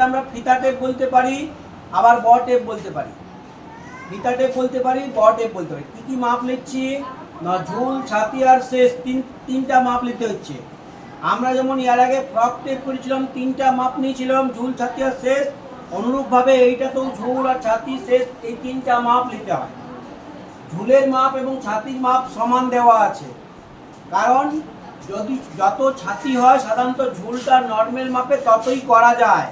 আমরা ফিতা টেপ বলতে পারি, আবার ব টেপ বলতে পারি। ফিতা টেপ বলতে পারি, ব টেপ বলতে পারি। কি কি মাপ নিচ্ছি? না ঝুল ছাতি আর শেষ, তিন, তিনটা মাপ নিতে হচ্ছে। আমরা যেমন এর আগে ফ্রক টেপ করেছিলাম, তিনটা মাপ নিয়েছিলাম, ঝুল, ছাতি আর শেষ। অনুরূপভাবে এইটাতেও ঝুল আর ছাতি, শেষ, এই তিনটা মাপ নিতে হয়। ঝুলের মাপ এবং ছাতির মাপ সমান দেওয়া আছে। কারণ যদি যত ছাতি হয়, সাধারণত ঝুলটা নর্মাল মাপে ততই করা যায়।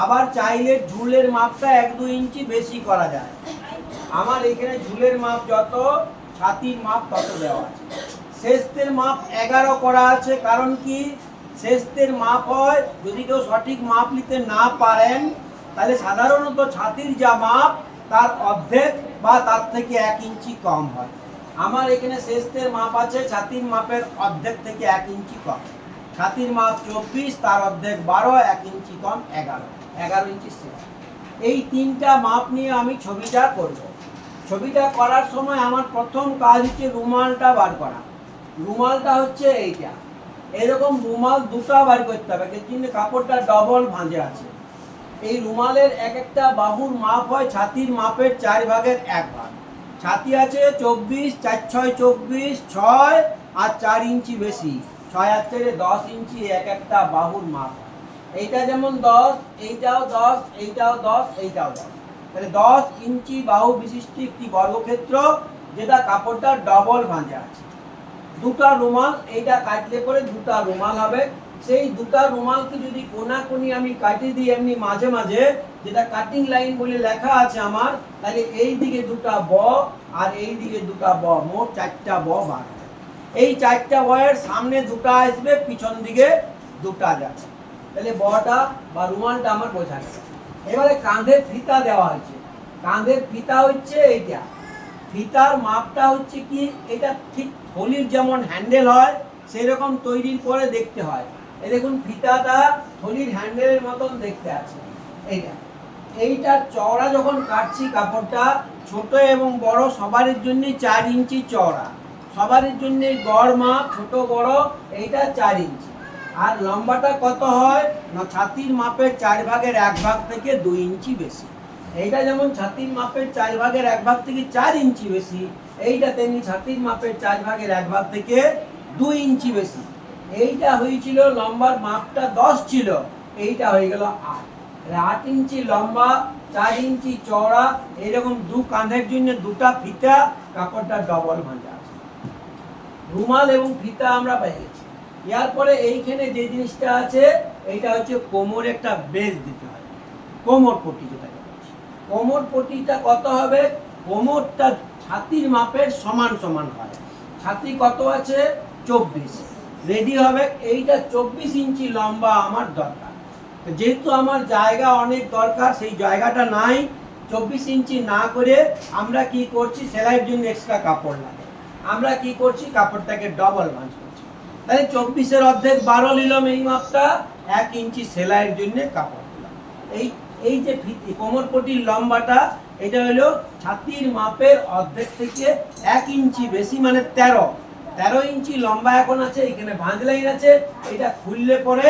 আবার চাইলে ঝুলের মাপটা এক দু ইঞ্চি বেশি করা যায়। আমার এখানে ঝুলের মাপ যত, ছাতির মাপ তত দেওয়া আছে। শেষদের মাপ এগারো করা আছে, কারণ কি? শেষদের মাপ হয়, যদি কেউ সঠিক মাপ নিতে না পারেন, তাহলে সাধারণত ছাতির যা মাপ, তার অর্ধেক বা তার থেকে এক ইঞ্চি কম হয়। আমার এখানে শেষদের মাপ আছে, ছাতির মাপের অর্ধেক থেকে এক ইঞ্চি কম। ছাতির মাপ চব্বিশ, তার অর্ধেক বারো, এক ইঞ্চি কম এগারো। এগারো ইঞ্চি এই তিনটা মাপ নিয়ে আমি ছবিটা করব। ছবিটা করার সময় আমার প্রথম কাজ হচ্ছে রুমালটা বার করা। রুমালটা হচ্ছে এইটা। এরকম রুমাল দুটো বার করতে হবে, কিন্তু কাপড়টা ডবল ভাঁজে আছে। এই রুমালের এক একটা বাহুর মাপ হয় ছাতির মাপের চার ভাগের এক ভাগ। ছাতি আছে চব্বিশ, চার ছয় চব্বিশ, ছয় আর চার ইঞ্চি বেশি। ছয় আর চারে দশ ইঞ্চি এক একটা বাহুর মাপ। এইটা যেমন দশ, এইটাও দশ এইটাও দশ এইটাও দশ। তাহলে দশ ইঞ্চি বাহু বিশিষ্ট একটি বর্গক্ষেত্র, যেটা কাপড়টা ডবল ভাঁজা আছে। দুটা রুমাল, এইটা কাটলে পরে দুটা রুমাল হবে। সেই দুটা রুমালকে যদি কোনাকুনি আমি কাটিয়ে দিই এমনি মাঝে মাঝে, যেটা কাটিং লাইন বলে লেখা আছে আমার, তাহলে এই দিকে দুটা ব আর এই দিকে দুটা ব, মোট চারটা ব হবে। এই চারটা বয়ের সামনে দুটা আসবে, পিছন দিকে দুটা যাবে তাহলে বটা বা রুমালটা আমার বোঝা এবারে কাঁধের ফিতা দেওয়া হয়েছে। কাঁধের ফিতা হচ্ছে এইটা। ফিতার মাপটা হচ্ছে কি? এটা ঠিক থলির যেমন হ্যান্ডেল হয় সেই রকম তৈরির পরে দেখতে হয়। এই দেখুন, ফিতাটা থলির হ্যান্ডেলের মতন দেখতে আছে। এইটা। এইটার চওড়া যখন কাটছি, কাপড়টা ছোট এবং বড়, সবারই জন্য চার ইঞ্চি চওড়া। সবারই জন্য গড় মাপ, ছোট বড়, এইটা চার ইঞ্চি। আর লম্বাটা কত হয়? না, ছাতির মাপের চার ভাগের এক ভাগ থেকে দুই ইঞ্চি বেশি। এইটা যেমন ছাতির মাপের চার ভাগের এক ভাগ থেকে চার ইঞ্চি বেশি, এইটা তেমনি ছাতির মাপের চার ভাগের এক ভাগ থেকে দুই ইঞ্চি বেশি। এইটা হয়েছিল, লম্বার মাপটা দশ ছিল, এইটা হয়ে গেল আট। আট ইঞ্চি লম্বা, চার ইঞ্চি চওড়া, এরকম দু কাঁধের জন্য দুটা ফিতা, কাপড়টা ডবল ভাঁজা। রুমাল এবং ফিতা আমরা পেয়ে গেছি। এরপরে এইখানে যে জিনিসটা আছে, এইটা হচ্ছে কোমরে একটা বেল্ট দিতে হয়। কোমর পট্টি যেটাকে কোমর পট্টিটা কত হবে? কোমরটা ছাতির মাপের সমান সমান হয়। ছাতি কত আছে? চব্বিশ। রেডি হবে? এইটা চব্বিশ ইঞ্চি লম্বা আমার দরকার। যেহেতু আমার জায়গা অনেক দরকার, সেই জায়গাটা নাই। চব্বিশ ইঞ্চি না করে আমরা কি করছি? সেলাইয়ের জন্য এক্সট্রা কাপড় লাগে। আমরা কি করছি? কাপড়টাকে ডবল ভাঁজ করছি। তাহলে চব্বিশের অর্ধেক বারো নিলাম এই মাপটা, এক ইঞ্চি সেলাইয়ের জন্য কাপড় দিলাম এই এই যে ফিতি কোমরপটির লম্বাটা, এটা হলো ছাতির মাপের অর্ধেক থেকে এক ইঞ্চি বেশি মানে তেরো। তেরো ইঞ্চি লম্বা এখন আছে, এখানে ভাঁজ লাইন আছে, এটা খুললে পরে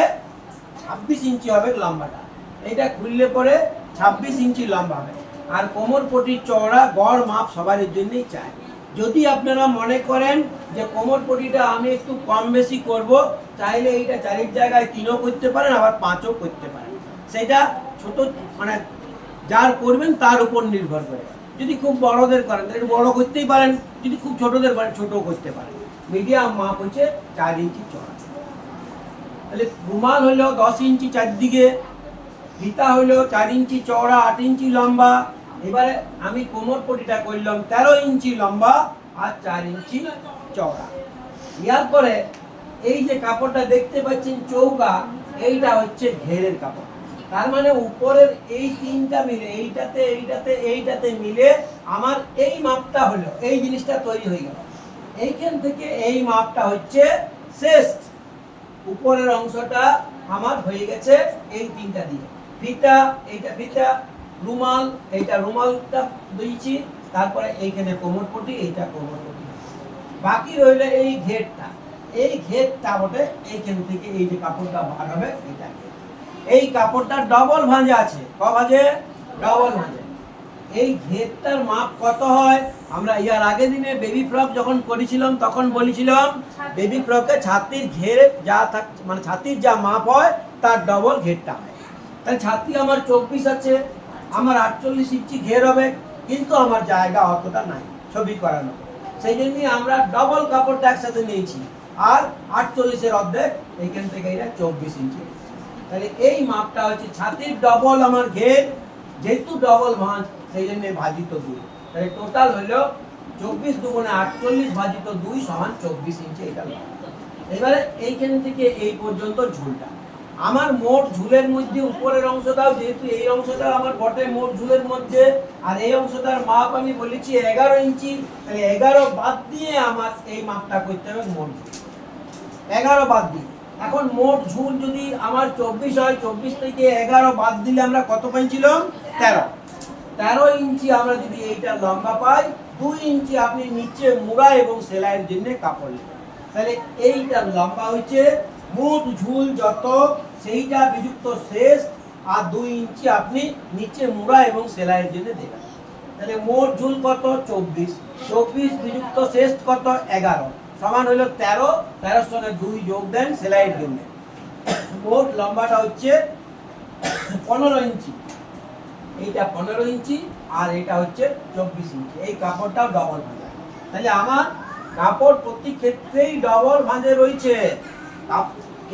ছাব্বিশ ইঞ্চি হবে লম্বাটা। এটা খুললে পরে ছাব্বিশ ইঞ্চি লম্বা হবে। আর কোমর পটির চওড়া গড় মাপ সবার জন্যই চাই। যদি আপনারা মনে করেন যে কোমর পটিটা আমি একটু কম বেশি করব চাইলে এইটা চারির জায়গায় তিনও করতে পারেন, আবার পাঁচও করতে পারেন। সেটা ছোট মানে যার করবেন তার উপর নির্ভর করে। যদি খুব বড়দের করেন, তাহলে বড় করতেই পারেন, যদি খুব ছোটদের করেন, ছোটও করতে পারেন। মিডিয়াম মাপ হচ্ছে চার ইঞ্চি চড়া তাহলে রুমাল হলো দশ ইঞ্চি চারদিকে, ফিতা হলো চার ইঞ্চি চওড়া, আট ইঞ্চি লম্বা এবারে আমি কোমর পটিটা করলাম তেরো ইঞ্চি লম্বা আর চার ইঞ্চি চওড়া। ইয়ার পরে এই যে কাপড়টা দেখতে পাচ্ছেন চৌকা, এইটা হচ্ছে ঘেরের কাপড়। তার মানে উপরের এই তিনটা মিলে, এইটাতে এইটাতে এইটাতে মিলে আমার এই মাপটা হলো, এই জিনিসটা তৈরি হয়ে গেল। এইখান থেকে এই মাপটা হচ্ছে শেষ উপরের অংশটা আমার হয়ে গেছে এই তিনটা দিয়ে। ফিতা, এইটা ফিতা রুমাল এইটা রুমালটা দিয়েছি তারপরে এইখানে কোমর কোমরপটি এইটা কোমরপটি বাকি রইল এই ঘেরটা। এই ঘেরটা বটে এইখান থেকে এই যে কাপড়টা বার হবে এটা এই কাপড়টা ডবল ভাঁজে আছে। ক ভাঁজে? ডবল ভাঁজে। এই ঘেরটার মাপ কত হয়? আমরা ইয়ার আগের দিনে বেবি ফ্রক যখন করেছিলাম তখন বলেছিলাম বেবি ফ্রকে ছাতির ঘের যা থাক মানে ছাতির যা মাপ হয় তার ডবল ঘেরটা হয়। তাহলে ছাতি আমার চব্বিশ আছে আমার আটচল্লিশ ইঞ্চি ঘের হবে, কিন্তু আমার জায়গা অতটা নাই, ছবি করানো। সেই জন্যই আমরা ডবল কাপড়টা একসাথে নিয়েছি। আর আটচল্লিশের অর্ধেক এইখান থেকে এটা চব্বিশ ইঞ্চি তাহলে এই মাপটা হচ্ছে ছাতির ডবল আমার ঘের, যেহেতু ডবল ভাঁজ, সেই জন্য ভাজিত দুই। তাহলে টোটাল হলো চব্বিশ দুগুণে আটচল্লিশ ভাজিত দুই সমান চব্বিশ ইঞ্চি, এটা এবারে এইখান থেকে এই পর্যন্ত ঝুলটা। আমার মোট ঝুলের মধ্যে উপরের অংশটাও, যেহেতু এই অংশটা আমার বটে মোট ঝুলের মধ্যে, আর এই অংশটার মাপ আমি বলেছি এগারো ইঞ্চি, তাহলে এগারো বাদ দিয়ে আমার এই মাপটা করতে হবে মোট এগারো বাদ দিই এখন মোট ঝুল যদি আমার চব্বিশ হয়, চব্বিশ থেকে এগারো বাদ দিলে আমরা কত পেয়েছিলাম তেরো। তেরো ইঞ্চি আমরা যদি এইটা লম্বা পাই, দুই ইঞ্চি আপনি নিচে মুড়া এবং সেলাইয়ের জন্য কাপড় নেবেন তাহলে এইটার লম্বা হচ্ছে মোট ঝুল যত, সেইটা বিযুক্ত শেষ। আর দুই ইঞ্চি আপনি নিচে মুড়া এবং সেলাইয়ের জন্য দেবেন। তাহলে মোট ঝুল কত? চব্বিশ। চব্বিশ বিযুক্ত শেষ কত? এগারো। সমান হলো তেরো। তেরোর সঙ্গে দুই যোগ দেন সেলাইয়ের জন্য। মোট লম্বাটা হচ্ছে পনেরো ইঞ্চি। এইটা পনেরো ইঞ্চি আর এটা হচ্ছে চব্বিশ ইঞ্চি। এই কাপড়টাও ডবল ভাঁজা। তাহলে আমার কাপড় প্রতি ক্ষেত্রেই ডবল ভাঁজে রয়েছে।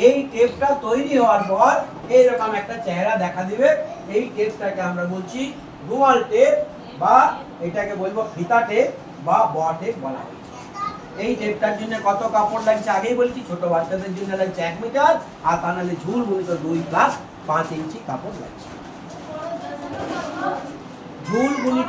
এই টেপটা তৈরি হওয়ার পর এইরকম একটা চেহারা দেখা দিবে। এই টেপটাকে আমরা বলছি রুমাল টেপ বা এটাকে বলব ফিতা টেপ বা টেপ বলা এই টেপটার জন্য কত কাপড় লাগছে? আগেই বলছি, ছোট বাচ্চাদের জন্য লাগছে এক মিটার আর তা নাহলে ঝুল মূলত দুই প্লাস পাঁচ ইঞ্চি কাপড় লাগছে। ঝুল